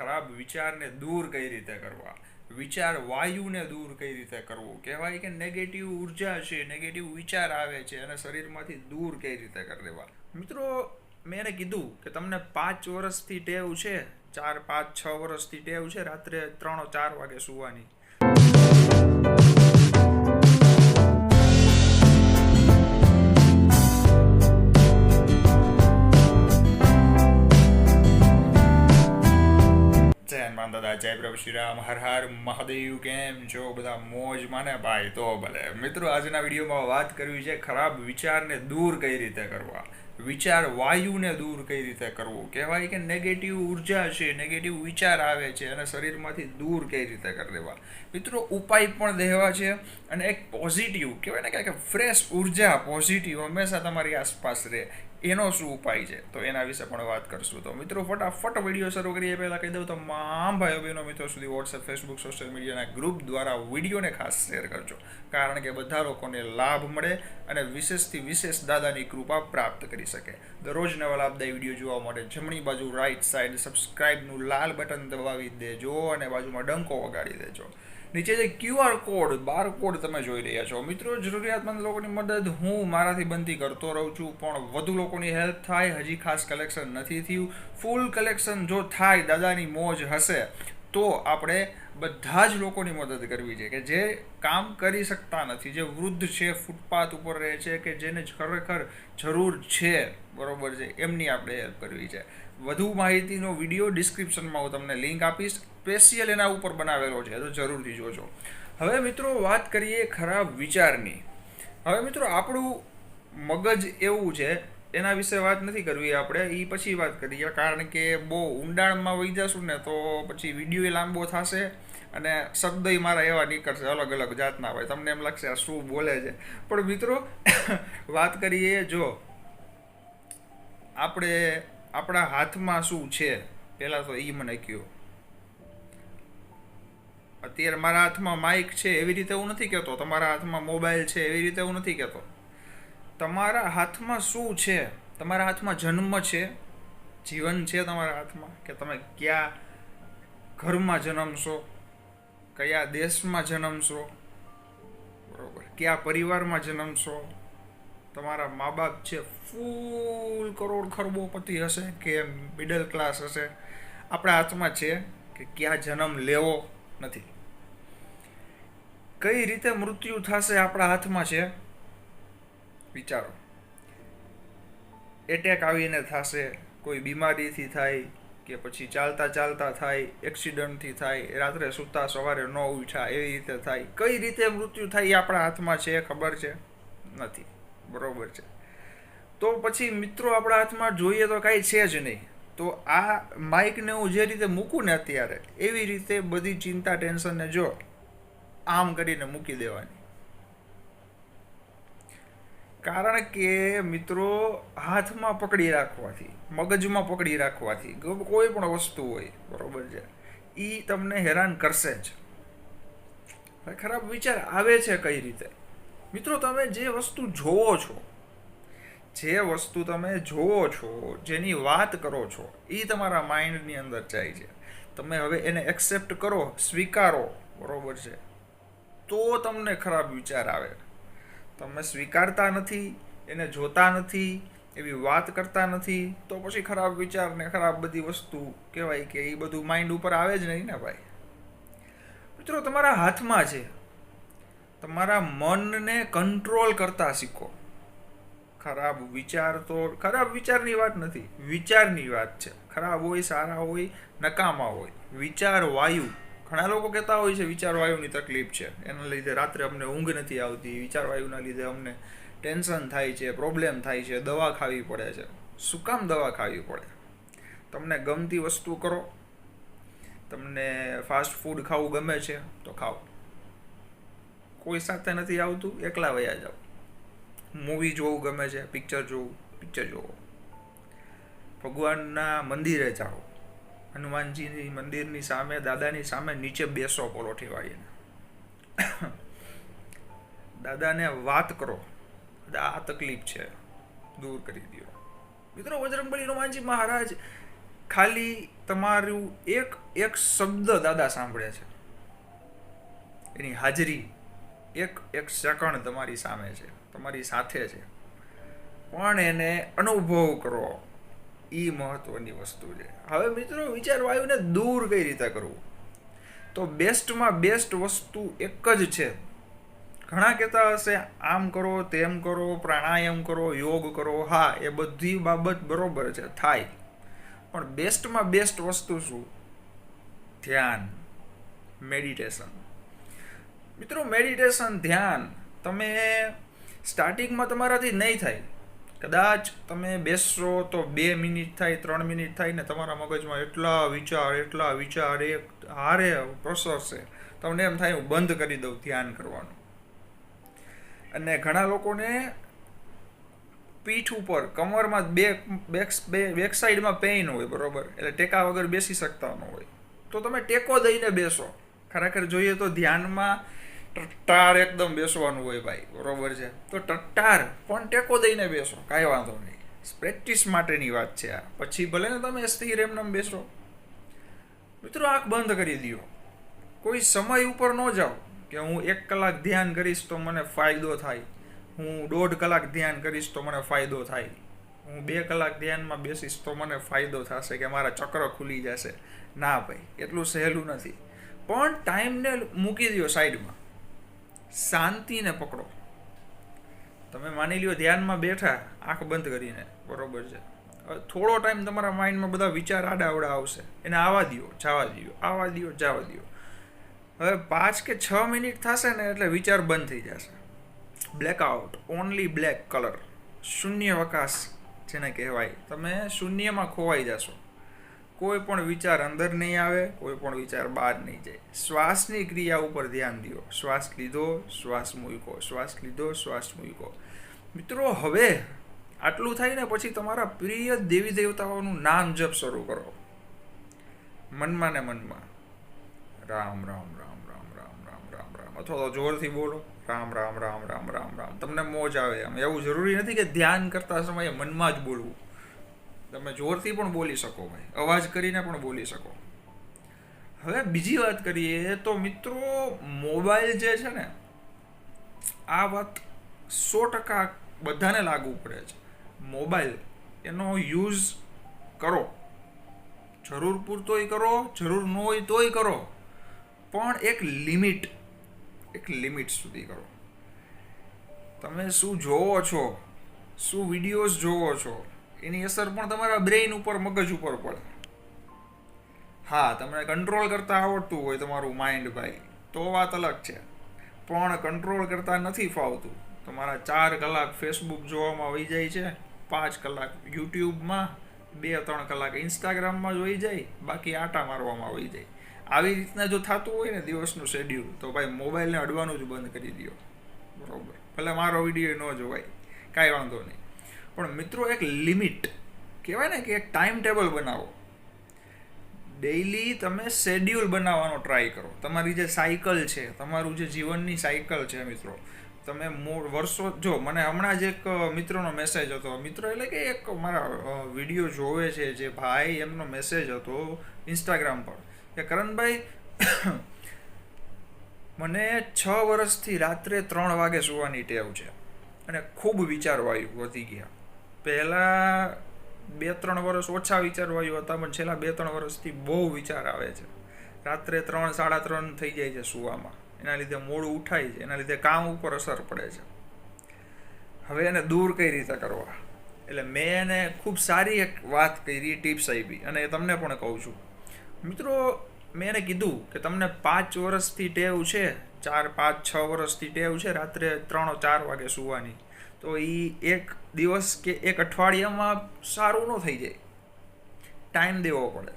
ખરાબ વિચારને દૂર કઈ રીતે કરવા? વિચાર વાયુને દૂર કઈ રીતે કરવું? કહેવાય કે નેગેટિવ ઊર્જા છે નેગેટિવ વિચાર આવે છે, અને શરીરમાંથી દૂર કઈ રીતે કરી દેવા? મિત્રો, મેં એને કીધું કે તમને પાંચ વર્ષથી ટેવ છે, ચાર, પાંચ, છ વર્ષથી ટેવ છે, રાત્રે ત્રણ ચાર વાગે સુવાની. જય હનુમાન દાદા જય પ્રભુ શ્રીરામ હર હર મહાદેવ કેમ છો બધા મોજ માને ભાઈ તો ભલે મિત્રો, આજના વિડીયોમાં વાત કરવી છે ખરાબ વિચારને દૂર કઈ રીતે કરવા? વિચાર વાયુને દૂર કઈ રીતે કરવું? કહેવાય કે નેગેટિવ ઊર્જા છે નેગેટિવ વિચાર આવે છે અને શરીરમાંથી દૂર કઈ રીતે કરી દેવા? મિત્રો, ઉપાય પણ દેવા છે અને એક પોઝિટિવ કહેવાય ને કે ફ્રેશ ઊર્જા પોઝિટિવ હંમેશા તમારી આસપાસ રહે. એનો શું ઉપાય છે? તો એના વિશે પણ વાત કરશું. તો મિત્રો, ફટાફટ વીડિયો શરૂ કરીએ. પહેલાં કહી દઉં તમામ ભાઈઓ બહેનો મિત્રો સુધી વોટ્સએપ ફેસબુક સોશિયલ મીડિયાના ગ્રુપ દ્વારા વિડીયોને ખાસ શેર કરજો. કારણ કે બધા લોકોને લાભ મળે અને વિશેષથી વિશેષ દાદાની કૃપા પ્રાપ્ત કરી શકે. દરરોજ નવા લાભદાયી વીડિયો જોવા માટે જમણી બાજુ રાઈટ સાઈડ સબસ્ક્રાઇબનું લાલ બટન દબાવી દેજો અને બાજુમાં ડંકો વગાડી દેજો. નીચે જે ક્યુઆર કોડ બાર કોડ તમે જોઈ રહ્યા છો. મિત્રો, જરૂરિયાતમંદ લોકોની મદદ હું મારાથી બનતી કરતો રહું છું, પણ વધુ લોકોની હેલ્પ થાય, હજી ખાસ કલેક્શન નથી થયું. ફૂલ કલેક્શન જો થાય, દાદાની મોજ હશે, તો આપણે બધા જ લોકોની મદદ કરવી છે કે જે કામ કરી શકતા નથી, જે વૃદ્ધ છે, ફૂટપાથ ઉપર રહે છે, કે જેને ખરેખર જરૂર છે, બરોબર છે, એમની આપણે હેલ્પ કરવી છે. વધુ માહિતીનો વીડિયો ડિસ્ક્રિપ્શનમાં હું તમને લિંક આપીશ. સ્પેશિયલ એના ઉપર બનાવેલો છે, તો જરૂરથી જોજો. હવે મિત્રો વાત કરીએ ખરાબ વિચારની. હવે મિત્રો આપણું મગજ એવું છે, એના વિશે વાત નથી કરવી આપણે એ પછી વાત કરીએ. કારણ કે બહુ ઊંડાણમાં વહી જશું ને તો પછી વીડિયો લાંબો થશે અને શબ્દ મારા એવા નીકળશે, અલગ અલગ જાતના હોય. તમને એમ લાગશે આ શું બોલે છે. પણ મિત્રો, વાત કરીએ જો, આપણે આપણા હાથમાં શું છે? પહેલાં તો એ મને કહ્યું અત્યારે મારા હાથમાં માઇક છે એવી રીતે હું નથી કહેતો. તમારા હાથમાં મોબાઈલ છે એવી રીતે હું નથી કહેતો. તમારા હાથમાં શું છે? તમારા હાથમાં જન્મ છે? જીવન છે તમારા હાથમાં? કે તમે કયા ઘરમાં જન્મશો? કયા દેશમાં જન્મશો? બરોબર. કયા પરિવારમાં જન્મશો? તમારા મા બાપ છે, ફૂલ કરોડ ખરબોપતિ હશે કે મિડલ ક્લાસ હશે. આપણા હાથમાં છે કે ક્યાં જન્મ લેવો નથી. કઈ રીતે મૃત્યુ થશે આપણા હાથમાં છે? વિચારો. એટેક આવીને થશે, કોઈ બીમારીથી થાય કે પછી ચાલતા ચાલતા થાય એક્સિડન્ટથી થાય, રાત્રે સૂતા સવારે ન ઉઠ્યા એવી રીતે થાય. કઈ રીતે મૃત્યુ થાય એ આપણા હાથમાં છે ખબર છે? નથી. બરોબર છે. તો પછી મિત્રો આપણા હાથમાં જોઈએ તો કાંઈ છે જ નહીં. તો આ માઇકને હું જે રીતે મૂકું ને અત્યારે, એવી રીતે બધી ચિંતા, ટેન્શનને જો આમ કરીને મૂકી દેવાની. કારણ કે મિત્રો હાથમાં પકડી રાખવાથી, મગજમાં પકડી રાખવાથી કોઈ પણ વસ્તુ હોય, બરોબર છે એ તમને હેરાન કરશે જ. ખરાબ વિચાર આવે છે કઈ રીતે? મિત્રો, તમે જે વસ્તુ જોવો છો, જે વસ્તુ તમે જોવો છો, જેની વાત કરો છો, એ તમારા માઇન્ડની અંદર જાય છે. તમે હવે એને એક્સેપ્ટ કરો, સ્વીકારો, બરોબર છે? તો તમને ખરાબ વિચાર આવે. તમે સ્વીકારતા નથી, એને જોતા નથી, એવી વાત કરતા નથી, તો પછી ખરાબ વિચાર ને ખરાબ બધી વસ્તુ કહેવાય કે એ બધું માઇન્ડ ઉપર આવે જ નહીં ને ભાઈ? મિત્રો, તમારા હાથમાં છે. તમારા મનને કંટ્રોલ કરતા શીખો. ખરાબ વિચાર તો, ખરાબ વિચારની વાત નથી, વિચારની વાત છે. ખરાબ હોય, સારા હોય, નકામા હોય. વિચાર વાયુ. ઘણા લોકો કહેતા હોય છે, વિચાર વાયુની તકલીફ છે. એના લીધે રાત્રે અમને ઊંઘ નથી આવતી. વિચાર વાયુના લીધે અમને ટેન્શન થાય છે, પ્રોબ્લેમ થાય છે, દવા ખાવી પડે છે. શું કામ દવા ખાવી પડે? તમને ગમતી વસ્તુ કરો. તમને ફાસ્ટ ફૂડ ખાવું ગમે છે, તો ખાઓ. કોઈ સાથે નથી આવતું, એકલા વયા જાઓ. મૂવી જોવું ગમે છે પિક્ચર જોવું પિક્ચર જોવો. ભગવાનના મંદિરે જાઓ. હનુમાનજીની મંદિરની સામે, દાદાની સામે નીચે બેસો પોલોઠી વાળીને. દાદાને વાત કરો. આ તકલીફ છે. દૂર કરી દો મિત્રો બજરંગબલી હનુમાનજી મહારાજ, ખાલી તમારું એક એક શબ્દ દાદા સાંભળે છે. એની હાજરી એક એક સેકન્ડ તમારી સામે છે, તમારી સાથે છે. પણ એને અનુભવ કરો. એ મહત્વની વસ્તુ છે. હવે મિત્રો વિચાર વાયુને દૂર કઈ રીતે કરવું? તો બેસ્ટમાં બેસ્ટ વસ્તુ એક જ છે. ઘણા કહેતા હશે, આમ કરો, તેમ કરો, પ્રાણાયામ કરો, યોગ કરો. હા, એ બધી બાબત બરોબર છે, થાય. પણ બેસ્ટમાં બેસ્ટ વસ્તુ શું? ધ્યાન, મેડિટેશન. મિત્રો મેડિટેશન ધ્યાન, તમે સ્ટાર્ટિંગમાં તમારાથી નહીં થાય. કદાચ તમે બેસશો તો બે મિનિટ થાય, ત્રણ મિનિટ થાય ને તમારા મગજમાં એટલા વિચાર એટલા વિચાર, એક હારે પ્રસરશે. તમને એમ થાય, હું બંધ કરી દઉં ધ્યાન કરવાનું. અને ઘણા લોકોને પીઠ ઉપર, કમરમાં બે બેક બેક સાઈડમાં પેઇન હોય, બરોબર? એટલે ટેકા વગર બેસી શકતા ન હોય. તો તમે ટેકો દઈને બેસો. ખરેખર જોઈએ તો ધ્યાનમાં ટટ્ટાર એકદમ બેસવાનું હોય ભાઈ, બરોબર છે? તો ટટ્ટાર પણ ટેકો દઈને બેસો, કાંઈ વાંધો નહીં. પ્રેક્ટિસ માટેની વાત છે આ. પછી ભલે ને તમે સ્થિર એમને બેસો. મિત્રો, આંખ બંધ કરી દો. કોઈ સમય ઉપર ન જાઓ કે હું એક કલાક ધ્યાન કરીશ તો મને ફાયદો થાય. હું દોઢ કલાક ધ્યાન કરીશ તો મને ફાયદો થાય. હું બે કલાક ધ્યાનમાં બેસીશ તો મને ફાયદો થશે કે મારા ચક્ર ખુલી જશે. ના ભાઈ, એટલું સહેલું નથી. પણ ટાઈમને મૂકી દો સાઈડમાં શાંતિને પકડો. તમે માની લ્યો ધ્યાનમાં બેઠા, આંખ બંધ કરીને, બરોબર છે. થોડો ટાઈમ તમારા માઇન્ડમાં બધા વિચાર આડાવડા આવશે. એને આવા દો જવા દો આવા દો જવા દો હવે પાંચ કે છ મિનિટ થશે ને એટલે વિચાર બંધ થઈ જશે. બ્લેકઆઉટ ઓનલી બ્લેક કલર શૂન્ય વકાશ જેને કહેવાય. તમે શૂન્યમાં ખોવાઈ જશો. કોઈ પણ વિચાર અંદર નહીં આવે કોઈ પણ વિચાર બહાર નહીં જાય શ્વાસની ક્રિયા ઉપર ધ્યાન દો શ્વાસ લીધો શ્વાસ મૂકો શ્વાસ લીધો શ્વાસ મૂકો મિત્રો હવે આટલું થાય ને પછી તમારા પ્રિય દેવી દેવતાઓનું નામ જપ શરૂ કરો મનમાં ને મનમાં રામ રામ રામ રામ રામ રામ રામ રામ અથવા તો જોરથી બોલો રામ રામ રામ રામ રામ રામ તમને મોજ આવે આમ એવું જરૂરી નથી કે ધ્યાન કરતા સમયે મનમાં જ બોલવું તમે જોરથી પણ બોલી શકો ભાઈ. અવાજ કરીને પણ બોલી શકો. હવે બીજી વાત કરીએ તો મિત્રો મોબાઈલ જે છે ને, આ વાત સો ટકા બધાને લાગુ પડે છે. મોબાઈલ એનો યુઝ કરો. જરૂર પૂરતોય કરો, જરૂર ન હોય તોય કરો. પણ એક લિમિટ એક લિમિટ સુધી કરો. તમે શું જોવો છો? શું વિડીયોઝ જોવો છો? એની અસર પણ તમારા બ્રેઇન ઉપર, મગજ ઉપર પડે. હા, તમને કંટ્રોલ કરતા આવડતું હોય તમારું માઇન્ડ ભાઈ, તો વાત અલગ છે. પણ કંટ્રોલ કરતા નથી ફાવતું. તમારા ચાર કલાક ફેસબુક જોવામાં વહી જાય છે, પાંચ કલાક યુટ્યુબમાં, બે, ત્રણ કલાક ઇન્સ્ટાગ્રામમાં જ વહી જાય, બાકી આટા મારવામાં વહી જાય. આવી રીતના જો થતું હોય ને દિવસનું શેડ્યુલ તો ભાઈ મોબાઈલને અડવાનું જ બંધ કરી દો બરાબર. ભલે મારો વીડિયો ન જોવાય, કાંઈ વાંધો નહીં. પણ મિત્રો એક લિમિટ, કહેવાય ને કે એક ટાઈમ ટેબલ બનાવો. ડેઈલી તમે શેડ્યુલ બનાવવાનો ટ્રાય કરો. તમારી જે સાયકલ છે, તમારું જે જીવનની સાયકલ છે મિત્રો, તમે મૂળ વર્ષો, જો, મને હમણાં જ એક મિત્રનો મેસેજ હતો. મિત્ર એટલે કે એક મારા વીડિયો જોવે છે જે ભાઈ એમનો મેસેજ હતો ઇન્સ્ટાગ્રામ પર. કે કરણભાઈ, મને છ વર્ષથી રાત્રે ત્રણ વાગે સુવાની ટેવ છે. અને ખૂબ વિચારવાયું વધી ગયા. પહેલાં બે ત્રણ વર્ષ ઓછા વિચારવાયુ હતા, પણ છેલ્લા બે ત્રણ વર્ષથી બહુ વિચાર આવે છે. રાત્રે ત્રણ, સાડા ત્રણ થઈ જાય છે સુવામાં. એના લીધે મોડું ઉઠાય છે, એના લીધે કામ ઉપર અસર પડે છે. હવે એને દૂર કઈ રીતે કરવા? એટલે મેં એને ખૂબ સારી એક વાત કરી, ટિપ્સ આપી, અને એ તમને પણ કહું છું. મિત્રો, મેં એને કીધું કે તમને પાંચ વર્ષથી ટેવ છે, ચાર, પાંચ, છ વર્ષથી ટેવ છે રાત્રે ત્રણ ચાર વાગે સુવાની. તો એ એક દિવસ કે એક અઠવાડિયામાં સારું ન થઈ જાય. ટાઈમ દેવો પડે.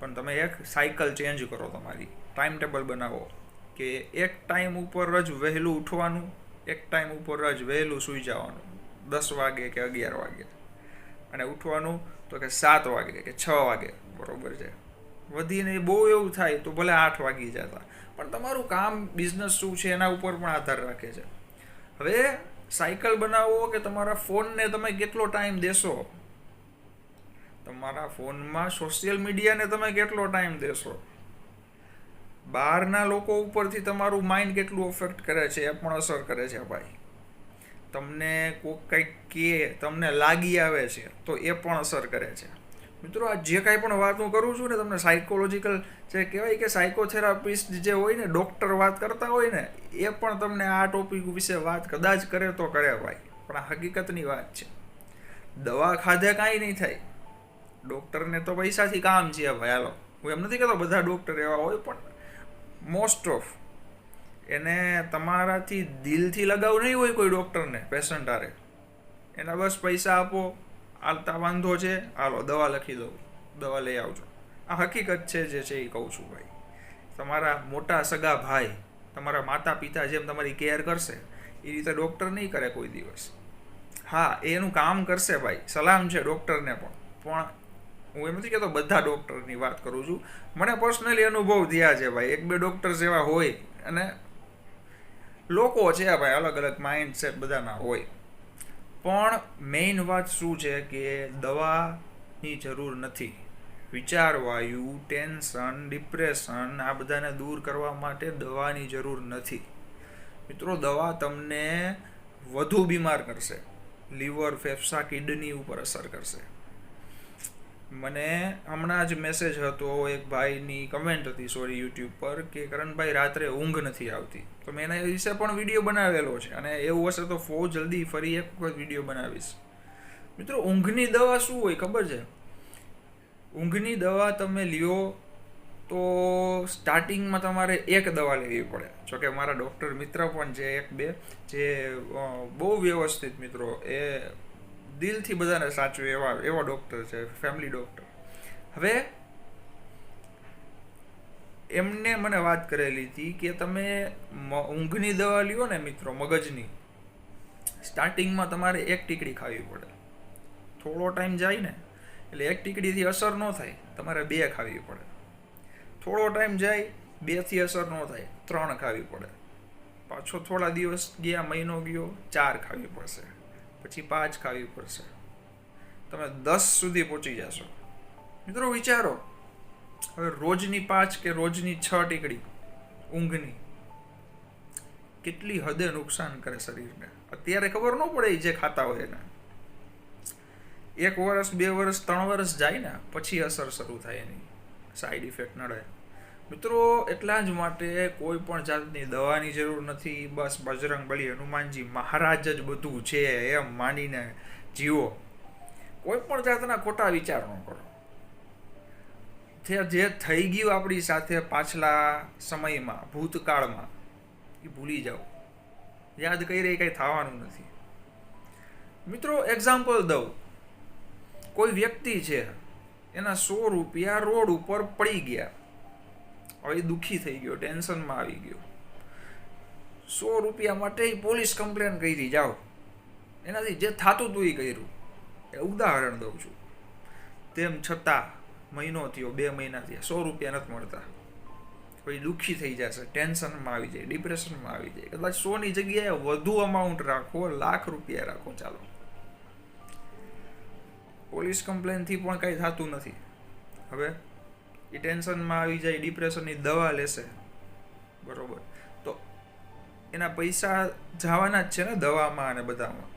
પણ તમે એક સાયકલ ચેન્જ કરો તમારી. ટાઈમ ટેબલ બનાવો કે એક ટાઈમ ઉપર જ વહેલું ઉઠવાનું, એક ટાઈમ ઉપર જ વહેલું સૂઈ જવાનું. દસ વાગે કે અગિયાર વાગે. અને ઉઠવાનું તો કે સાત વાગે કે છ વાગે. બરોબર છે. વધીને બહુ એવું થાય તો ભલે આઠ વાગી જતા. પણ તમારું કામ બિઝનેસ શું છે એના ઉપર પણ આધાર રાખે છે. હવે સાયકલ બનાવો કે તમારા ફોનને તમે કેટલો ટાઈમ દેશો? તમારા ફોનમાં સોશિયલ મીડિયાને તમે કેટલો ટાઈમ દેશો? બહારના લોકો ઉપરથી તમારું માઇન્ડ કેટલું અફેક્ટ કરે છે એ પણ અસર કરે છે ભાઈ. તમને કોઈક કંઈક કે તમને લાગી આવે છે, તો એ પણ અસર કરે છે. મિત્રો, આ જે કાંઈ પણ વાત હું કરું છું ને, તમને સાયકોલોજીકલ જે કહેવાય કે સાયકોથેરાપિસ્ટ જે હોય ને ડૉક્ટર વાત કરતા હોય ને, એ પણ તમને આ ટોપિક વિશે વાત કદાચ કરે તો કરે ભાઈ, પણ આ હકીકતની વાત છે. દવા ખાધે કાંઈ નહીં થાય. ડૉક્ટરને તો પૈસાથી કામ છે ભાઈ, હાલો. હું એમ નથી કહેતો બધા ડૉક્ટર એવા હોય, પણ મોસ્ટ ઓફ એને તમારાથી દિલથી લગાવ નહીં હોય કોઈ ડૉક્ટરને પેશન્ટ આરે એના બસ પૈસા આપો હાલતા વાંધો છે. હાલો, દવા લખી દઉં. દવા લઈ આવજો. આ હકીકત છે જે છે એ કહું છું ભાઈ. તમારા મોટા સગા ભાઈ, તમારા માતા પિતા જેમ તમારી કેર કરશે, એ રીતે ડૉક્ટર નહીં કરે કોઈ દિવસ. હા, એનું કામ કરશે ભાઈ. સલામ છે ડૉક્ટરને પણ. પણ હું એમ નથી કહેતો બધા ડૉક્ટરની વાત કરું છું. મને પર્સનલી અનુભવ થયા છે ભાઈ. એક બે ડૉક્ટર જેવા હોય અને લોકો છે ભાઈ અલગ અલગ માઇન્ડસેટ બધાના હોય. પણ મેઇન વાત શું છે કે દવાની જરૂર નથી. વિચારવાયુ ટેન્શન ડિપ્રેશન આ બધાને દૂર કરવા માટે દવાની જરૂર નથી. મિત્રો, દવા તમને વધુ બીમાર કરશે. લીવર, ફેફસા, કિડની ઉપર અસર કરશે. મને હમણાં જ મેસેજ હતો એક ભાઈની કમેન્ટ હતી સોરી યુટ્યુબ પર, કે કરણભાઈ રાત્રે ઊંઘ નથી આવતી. તો મેં એના વિશે પણ વીડિયો બનાવેલો છે અને એવું હશે તો ફો જલ્દી ફરી એક વખત વીડિયો બનાવીશ. મિત્રો, ઊંઘની દવા શું હોય ખબર છે? ઊંઘની દવા તમે લ્યો તો સ્ટાર્ટિંગમાં તમારે એક દવા લેવી પડે. જોકે મારા ડૉક્ટર મિત્ર પણ છે, એક બે, જે બહુ વ્યવસ્થિત મિત્રો, એ દિલથી બધાને સાચવે એવા એવા ડૉક્ટર છે ફેમિલી ડૉક્ટર હવે, એમને મને વાત કરેલી હતી કે તમે ઊંઘની દવા લ્યો ને મિત્રો, મગજની. સ્ટાર્ટિંગમાં તમારે એક ટીકડી ખાવી પડે. થોડો ટાઈમ જાય ને, એટલે એક ટીકડીથી અસર ન થાય, તમારે બે ખાવી પડે. થોડો ટાઈમ જાય, બેથી અસર ન થાય, ત્રણ ખાવી પડે. પાછો થોડા દિવસ ગયા, મહિનો ગયો, ચાર ખાવી પડશે. પછી પાંચ ખાવી પડશે. તમે દસ સુધી પહોંચી જશો. મિત્રો વિચારો, હવે રોજની પાંચ કે રોજની છ ટીકડી ઊંઘની કેટલી હદે નુકસાન કરે શરીરને? અત્યારે ખબર ન પડે જે ખાતા હોય એને. એક વર્ષ, બે વર્ષ, ત્રણ વર્ષ જાય ને, પછી અસર શરૂ થાય એની. સાઈડ ઇફેક્ટ નડે. મિત્રો, એટલા જ માટે કોઈ પણ જાતની દવાની જરૂર નથી. બસ બજરંગ બલી હનુમાનજી મહારાજ જ બધું છે એમ માનીને જીવો. કોઈ પણ જાતના ખોટા વિચાર ન કરો. જે થઈ ગયું આપણી સાથે પાછલા સમયમાં, ભૂતકાળમાં, એ ભૂલી જાઓ. યાદ કરી રહી કંઈ થવાનું નથી. મિત્રો એક્ઝામ્પલ દઉં. કોઈ વ્યક્તિ છે, એના સો રૂપિયા રોડ ઉપર પડી ગયા. હવે દુઃખી થઈ ગયો, ટેન્શનમાં આવી ગયો. સો રૂપિયા માટે પોલીસ કમ્પ્લેન કરી, જાઓ. એનાથી જે થતું હતું એ કર્યું. એ ઉદાહરણ દઉં છું. તેમ છતાં મહિનો થયો, બે મહિના થયા, સો રૂપિયા નથી મળતા. કોઈ દુઃખી થઈ જશે, ટેન્શનમાં આવી જાય, ડિપ્રેશનમાં આવી જાય. કદાચ સોની જગ્યાએ વધુ અમાઉન્ટ રાખો, લાખ રૂપિયા રાખો, ચાલો. પોલીસ કમ્પ્લેનથી પણ કાંઈ થતું નથી. હવે એ ટેન્શનમાં આવી જાય ડિપ્રેશનની દવા લેશે. બરોબર. તો એના પૈસા જવાના જ છે ને દવામાં અને બધામાં.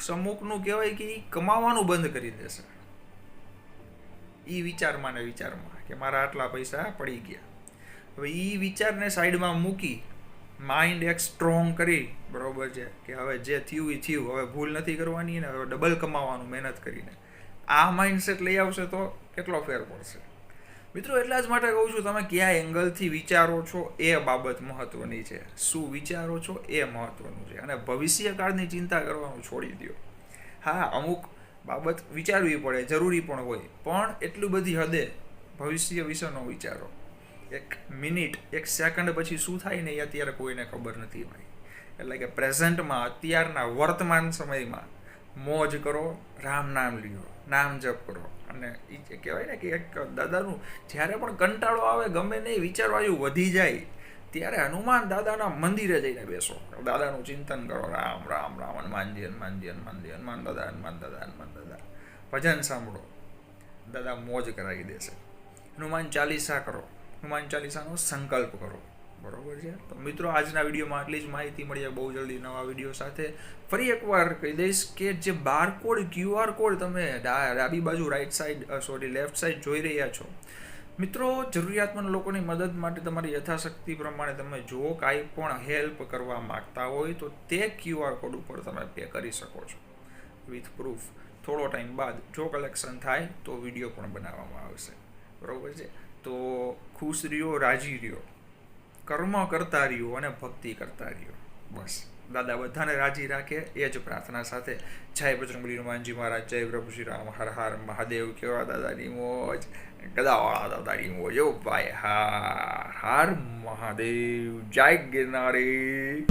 સમુકનું કહેવાય કે એ કમાવાનું બંધ કરી દેશે. એ વિચારમાં ને વિચારમાં કે મારા આટલા પૈસા પડી ગયા. હવે એ વિચારને સાઈડમાં મૂકી માઇન્ડ એક સ્ટ્રોંગ કરી, બરોબર છે, કે હવે જે થયું એ થયું, હવે ભૂલ નથી કરવાની ને હવે ડબલ કમાવાનું, મહેનત કરીને. આ માઇન્ડસેટ લઈ આવશે તો કેટલો ફેર પડશે? મિત્રો, એટલા જ માટે કહું છું, તમે કયા એંગલથી વિચારો છો એ બાબત મહત્વની છે. શું વિચારો છો એ મહત્વનું છે. અને ભવિષ્યકાળની ચિંતા કરવાનું છોડી દો હા, અમુક બાબત વિચારવી પડે, જરૂરી પણ હોય. પણ એટલું બધી હદે ભવિષ્ય વિશે ન વિચારો. એક મિનિટ, એક સેકન્ડ પછી શું થાય ને એ અત્યારે કોઈને ખબર નથી ભાઈ. એટલે કે પ્રેઝન્ટમાં અત્યારના વર્તમાન સમયમાં મોજ કરો, રામ નામ લ્યો. નામ જપ કરો. અને એ કહેવાય ને કે એક દાદાનું જ્યારે પણ કંટાળો આવે, ગમે નહીં વિચારવાયું વધી જાય, ત્યારે હનુમાન દાદાના મંદિરે જઈને બેસો. દાદાનું ચિંતન કરો. રામ રામ રામ હનુમાનજી હનુમાનજી હનુમાનજી હનુમાન દાદા હનુમાન દાદા હનુમાન દાદા. ભજન સાંભળો. દાદા મોજ કરાવી દેશે. હનુમાન ચાલીસા કરો. હનુમાન ચાલીસાનો સંકલ્પ કરો. બરોબર છે? તો મિત્રો, આજના વિડીયોમાં આટલી જ માહિતી મળી બહુ જલ્દી નવા વીડિયો સાથે. ફરી એકવાર કહી દઈશ કે જે બારકોડ ક્યુઆર કોડ તમે ડાબી બાજુ right side sorry left side જોઈ રહ્યા છો. મિત્રો, જરૂરિયાતમંદ લોકોની મદદ માટે તમારી યથાશક્તિ પ્રમાણે તમે જો કાંઈ પણ હેલ્પ કરવા માંગતા હોય તો તે ક્યુઆર કોડ ઉપર તમે પે કરી શકો છો. વિથ પ્રૂફ થોડો ટાઈમ બાદ જો કલેક્શન થાય તો વીડિયો પણ બનાવવામાં આવશે. બરોબર છે? તો ખુશ રહ્યો, રાજી રહ્યો. કર્મ કરતા રહ્યો અને ભક્તિ કરતા રહ્યો. બસ. દાદા બધાને રાજી રાખે. એ જ પ્રાર્થના સાથે જય બજરંગબલી હનુમાનજી મહારાજ, જય પ્રભુ શ્રી રામ. હર હર મહાદેવ કેવા દાદાની મોજ. ગદાવાળા દાદાની મોજ. ઓ ભાઈ, હાર હર મહાદેવ. જય ગિરનારી.